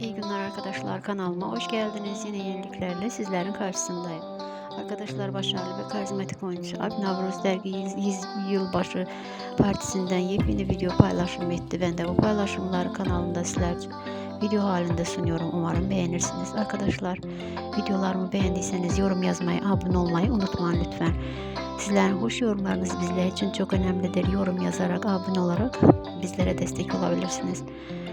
İyi günler arkadaşlar kanalıma hoş geldiniz. Yine yeniliklerle sizlerin karşısındayım. Arkadaşlar başarılı ve karizmatik oyuncu Alp Navruz dergi yılbaşı partisinden yepyeni video paylaşım etti. Ben de bu paylaşımları kanalımda sizler video halinde sunuyorum. Umarım beğenirsiniz. Arkadaşlar videolarımı beğendiyseniz yorum yazmayı, abone olmayı unutmayın lütfen. Sizlerin hoş yorumlarınız bizler için çok önemlidir. Yorum yazarak, abone olarak bizlere destek olabilirsiniz.